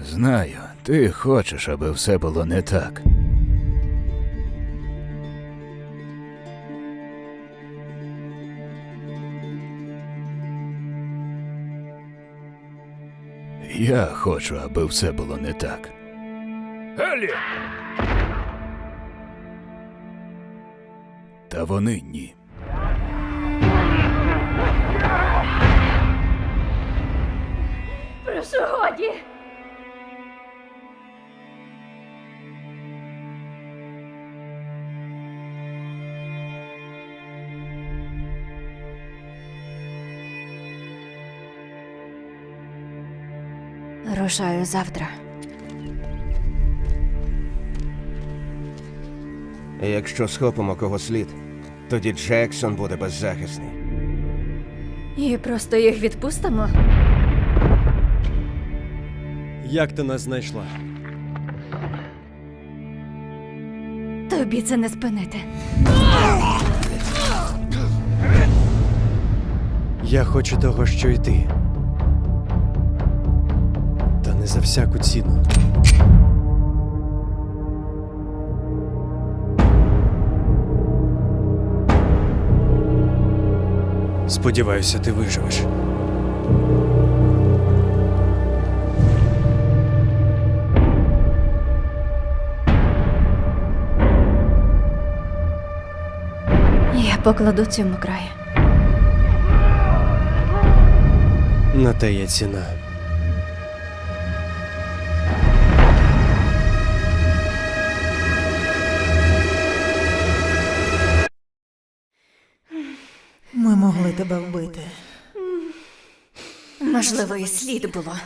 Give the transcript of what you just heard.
Знаю, ти хочеш, аби все було не так. Я хочу, аби все було не так. Елі! Та вони ні. Рушаю завтра. Якщо схопимо кого слід, тоді Джексон буде беззахисний. І просто їх відпустимо. Як ти нас знайшла? Тобі це не спинити. Я хочу того, що й ти. Не за всяку ціну. Сподіваюся, ти виживеш. Я покладу цьому край. На те є ціна. Ми могли тебе вбити. Можливо, і слід було.